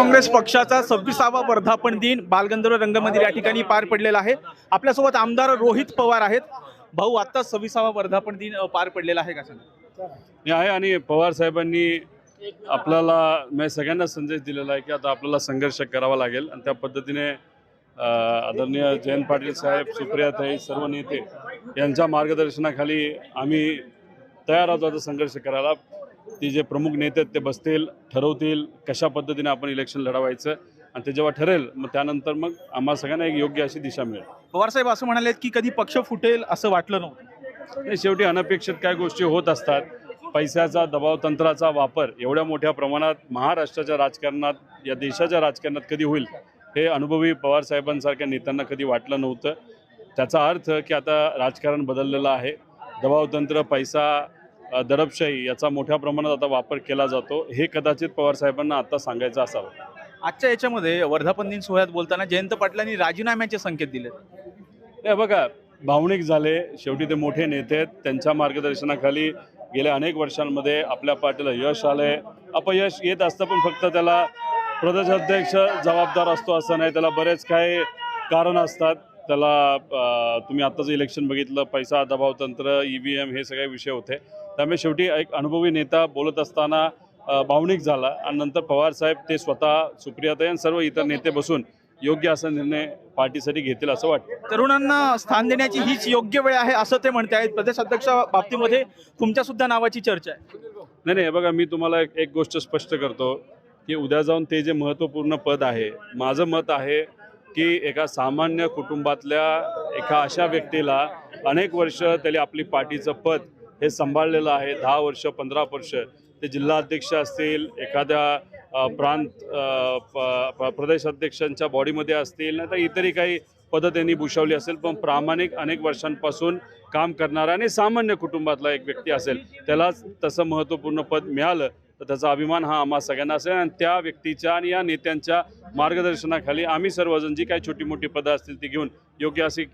काँग्रेस पक्षाचा सव्वीसावा वर्धापन दिन बालगंधर्व रंगमंदिर या ठिकाणी पार पडलेला आहे. आपल्यासोबत आमदार रोहित पवार आहेत. भाऊ आता सव्वीसावा वर्धापन दिन पार पडलेला आहे का सांगा आहे आणि पवार साहेबांनी आपल्याला म्हणजे सगळ्यांना संदेश दिलेला आहे की आता आपल्याला संघर्ष करावा लागेल. आणि त्या पद्धतीने आदरणीय जयंत पाटील साहेब सुप्रियाताई सर्व नेते यांच्या मार्गदर्शनाखाली आम्ही तयार आहोत आता संघर्ष करायला. ती जे प्रमुख नेते आहेत ते बसतील ठरवतील कशा पद्धतीने आपण इलेक्शन लढवायचं आणि ते जेव्हा ठरेल मग त्यानंतर मग आम्हा सगळ्यांना एक योग्य अशी दिशा मिळेल. पवार साहेब असं म्हणाले की कधी पक्ष फुटेल असं वाटलं नव्हतं. नाही, शेवटी अनपेक्षित काय गोष्टी होत असतात. पैशाचा दबाव तंत्राचा वापर एवढ्या मोठ्या प्रमाणात महाराष्ट्राच्या राजकारणात या देशाच्या राजकारणात कधी होईल हे अनुभवी पवार साहेबांसारख्या नेत्यांना कधी वाटलं नव्हतं. त्याचा अर्थ की आता राजकारण बदललेलं आहे. दबावतंत्र पैसा दडपशाही याचा मोठ्या प्रमाणात आता वापर केला जातो. हे कदाचित पवार साहेबांना आता सांगायचं असावं. आजच्या याच्यामध्ये वर्धापन दिन सोहळ्यात बोलताना जयंत पाटलांनी राजीनाम्याचे संकेत दिले हे बघा भावनिक झाले. शेवटी ते मोठे नेते आहेत. त्यांच्या मार्गदर्शनाखाली गेल्या अनेक वर्षांमध्ये आपल्या पार्टीला यश आलंय. अपयश येत असतं पण फक्त त्याला प्रदेशाध्यक्ष जबाबदार असतो असं नाही. त्याला बरेच काही कारण असतात. त्याला तुम्ही आत्ताचं इलेक्शन बघितलं पैसा दबाव तंत्र ई व्ही एम हे सगळे विषय होते. त्यामुळे शेवटी एक अनुभवी नेता बोलत असताना भावनिक झाला आणि नंतर पवार साहेब ते स्वतः सुप्रियाताई आणि सर्व इतर नेते बसून योग्य असा निर्णय पार्टीसाठी घेतील असं वाटतं. तरुणांना स्थान देण्याची हीच योग्य वेळ आहे असं ते म्हणते आहेत. प्रदेशाध्यक्ष बाबतीमध्ये तुमच्या सुद्धा नावाची चर्चा आहे. नाही नाही बघा मी तुम्हाला एक एक गोष्ट स्पष्ट करतो की उद्या जाऊन ते जे महत्त्वपूर्ण पद आहे माझं मत आहे की एका सामान्य कुटुंबातल्या एका अशा व्यक्तीला अनेक वर्ष त्याला आपली पार्टीचं पद हे सांभाळलेलं आहे. दहा वर्ष पंधरा वर्ष ते जिल्हाध्यक्ष असतील एखाद्या प्रांत प- प्रदेशाध्यक्षांच्या बॉडीमध्ये असतील नाही तर इतरही काही पदं त्यांनी भूषवली असेल पण प्रामाणिक अनेक वर्षांपासून काम करणारा आणि सामान्य कुटुंबातला एक व्यक्ती असेल त्यालाच तसं महत्त्वपूर्ण पद मिळालं. तर त्याचा अभिमान हा आम्हा सगळ्यांना असेल. आणि त्या व्यक्तीच्या आणि या नेत्यांच्या मार्गदर्शनाखाली आम्ही सर्वजण जी काही छोटी मोठी पदं असतील ती घेऊन योग्य अशी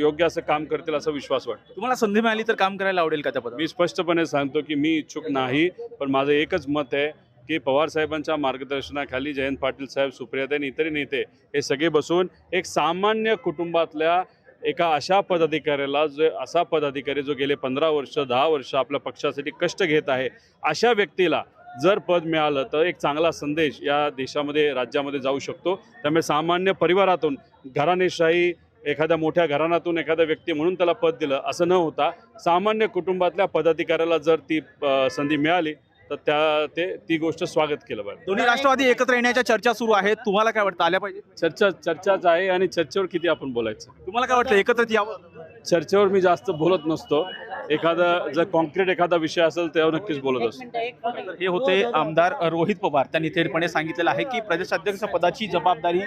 योग्य असं काम करतील असा विश्वास वाटतो. तुम्हाला संधी मिळाली तर काम करायला आवडेल का त्या पदावर? मी स्पष्टपणे सांगतो की मी इच्छुक नाही पण माझं एकच मत आहे की पवार साहेबांच्या मार्गदर्शनाखाली जयंत पाटील साहेब सुप्रियाताई आणि इतरही नेते हे सगळे बसून एक सामान्य कुटुंबातल्या एका अशा पदाधिकाऱ्याला जो असा पदाधिकारी जो गेले पंधरा वर्ष दहा वर्ष आपल्या पक्षासाठी कष्ट घेत आहे अशा व्यक्तीला जर पद मिळालं तर एक चांगला संदेश या देशामध्ये राज्यामध्ये जाऊ शकतो. त्यामुळे सामान्य परिवारातून घराणेशाही एखाद्या मोठ्या घराण्यातून एखादा व्यक्ती म्हणून त्याला पद दिलं असं न होता सामान्य कुटुंबातल्या पदाधिकाऱ्याला जर ती संधी मिळाली तर त्या ते ती गोष्ट स्वागत केलं पाहिजे दोन्ही राष्ट्रवादी एकत्र येण्याच्या चर्चा सुरू आहेत. तुम्हाला काय वाटतं? आल्या पाहिजे? चर्चा चर्चाच आहे आणि चर्चेवर किती आपण बोलायचं? तुम्हाला काय वाटतं? एकत्रित यावं? चर्चेवर मी जास्त बोलत नसतो. एखादा जर कॉन्क्रीट एखादा विषय असेल त्यावर नक्कीच बोलत असतो. हे होते आमदार रोहित पवार. त्यांनी थेटपणे सांगितलेलं आहे की प्रदेशाध्यक्ष पदाची जबाबदारी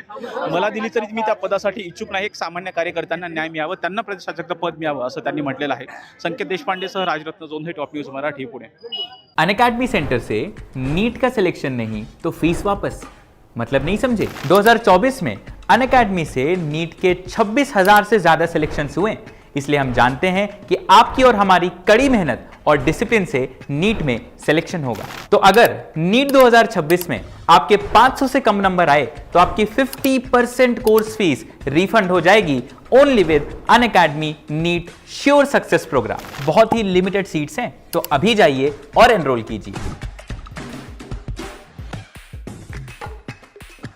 मला दिली तरी मी त्या पदासाठी इच्छुक नाही. एक सामान्य कार्यकर्त्यांना न्याय मिळावं त्यांना प्रदेशाध्यक्ष पद मिळावं असं त्यांनी म्हटलेलं आहे. Sanket देशपांडेसह Rajratna Jondhe top news Marathi Pune. Unacademy centre से नीट का सिलेक्शन नहीं तो फीस वापस. मतलब नहीं समझे? 2024 में अनअकैडमी से नीट के 26,000 से ज्यादा सिलेक्शंस हुए. इसलिए हम जानते हैं कि आपकी और हमारी कड़ी मेहनत और डिसिप्लिन से नीट में सिलेक्शन होगा। तो अगर नीट 2026 में आपके 500 से कम नंबर आए तो आपकी 50 परसेंट कोर्स फ़ीस रिफंड हो जाएगी only with Unacademy NEET sure success programme बहुत ही लिमिटेड सीट्स हैं तो अभी जाइए और एनरोल कीजिए।